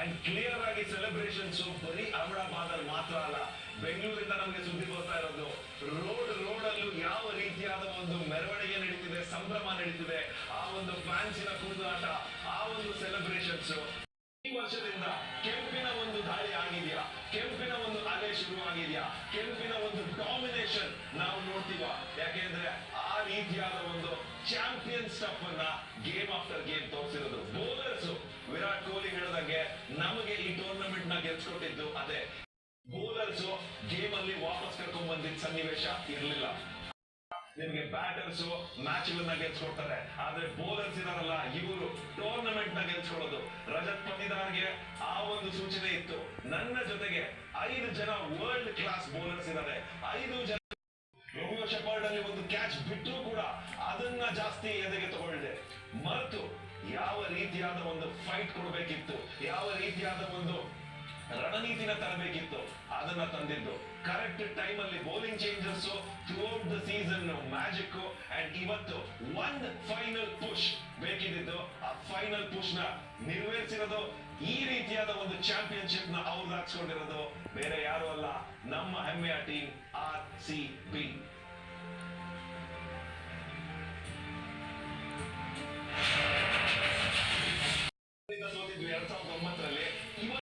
And clear ಆಗಿ celebrations ಬರೀ ಅಲ್ಲಿ ಮಾತ್ರ ಅಲ್ಲ ಬೆಂಗಳೂರಿಂದ ನಮಗೆ ಸುದ್ದಿ ಬರ್ತಾ ಇರೋದು ರೋಡ್ ರೋಡ್ ಯಾವ ರೀತಿಯಾದ ಒಂದು ಮೆರವಣಿಗೆ ನಡೀತಿದೆ, ಸಂಭ್ರಮ ನಡೀತಿದೆ, ಆ ಒಂದು ಫ್ಯಾನ್ಸಿನ ಕುಣಿದಾಟ ಆ ಒಂದು ಸೆಲೆಬ್ರೇಷನ್ಸ್. ಈ ವರ್ಷದಿಂದ ಕೆಂಪಿನ ಒಂದು ದಾಳಿ ಆಗಿದೆಯಾ? ಕೆಂಪಿನ ಒಂದು ಅಲೆ ಶುರು ಆಗಿದೆಯಾ ಕೆಂಪಿನ ಒಂದು ಡಾಮಿನೇಷನ್ ನಾವು ನೋಡ್ತೀವ. ಯಾಕೆಂದ್ರೆ ಆ ರೀತಿಯಾದ ಒಂದು ಚಾಂಪಿಯನ್ ಕಪ್ ಅನ್ನ ಗೇಮ್ ಆಫ್ಟರ್ ಗೇಮ್ ತೋರಿಸಿರೋದು. ಬೌಲರ್ಸ್ ವಿರಾಟ್ ಕೊಹ್ಲಿ ಹೇಳಿದಂಗೆ ನಮಗೆ ಈ ಟೂರ್ನಮೆಂಟ್ನ ಗೆಲ್ಸ್ಕೊಟ್ಟಿದ್ದು ಅದೇ. ಬೌಲರ್ಸ್ ಗೇಮ್ ಅಲ್ಲಿ ವಾಪಸ್ ಕರ್ಕೊಂಡ್ ಬಂದಿದ್ದ ಸನ್ನಿವೇಶ ಇರಲಿಲ್ಲ. ನಿಮ್ಗೆ ಬ್ಯಾಟರ್ಸ್ ಮ್ಯಾಚ್ ಗಳನ್ನ ಗೆಲ್ಸ್ಕೊಡ್ತಾರೆ. ಆದ್ರೆ ಬೌಲರ್ಸ್ ಇದಾರಲ್ಲ, ಇವರು ಟೂರ್ನಮೆಂಟ್ನ ಗೆಲ್ಸ್ಕೊಳ್ಳೋದು. ರಜತ್ ಪಂದಿದಾರ್ಗೆ ಆ ಒಂದು ಸೂಚನೆ ಇತ್ತು. ನನ್ನ ಜೊತೆಗೆ ಐದು ಜನ ವರ್ಲ್ಡ್ ಕ್ಲಾಸ್ ಬೌಲರ್ಸ್ ಇದ್ದಾರೆ ಐದು ಜನ ಶೆಪರ್ಡ್ ಅಲ್ಲಿ ಒಂದು ಕ್ಯಾಚ್ ಬಿಟ್ಟರು ಕೂಡ ಅದನ್ನ ಜಾಸ್ತಿ ಎದೆಗೆ ತಗೊಳ್ಳಿದೆ ಮರೆತು ಯಾವ ರೀತಿಯಾದ ಒಂದು ಫೈಟ್ ಕೊಡಬೇಕಿತ್ತು, ಯಾವ ರೀತಿಯಾದ ಒಂದು ರಣನೀತಿನ ತರಬೇಕಿತ್ತು, ಅದನ್ನ ತಂದಿದ್ದು. ಕರೆಕ್ಟ್ ಟೈಮ್ ಅಲ್ಲಿ bowling changes through the season magic and ಇವತ್ತು ಒನ್ ಫೈನಲ್ ಪುಷ್ ಬೇಕಿದ್ದು ಆ ಫೈನಲ್ ಪುಷ್ನ ನೆರವೇರಿಸಿರೋದು ಈ ರೀತಿಯಾದ ಒಂದು ಚಾಂಪಿಯನ್ಶಿಪ್ನ ಅವ್ರು ಹಾಕ್ಸ್ಕೊಂಡಿರೋದು ಬೇರೆ ಯಾರು ಅಲ್ಲ, ನಮ್ಮ ಹೆಮ್ಮೆಯ ಟೀಮ್ ಆರ್ ಸಿ ಬಿ ಸೋತಿದ್ವಿ ಎರಡ್ ಸಾವಿರದ ಒಂಬತ್ತರಲ್ಲಿ ಇವತ್ತು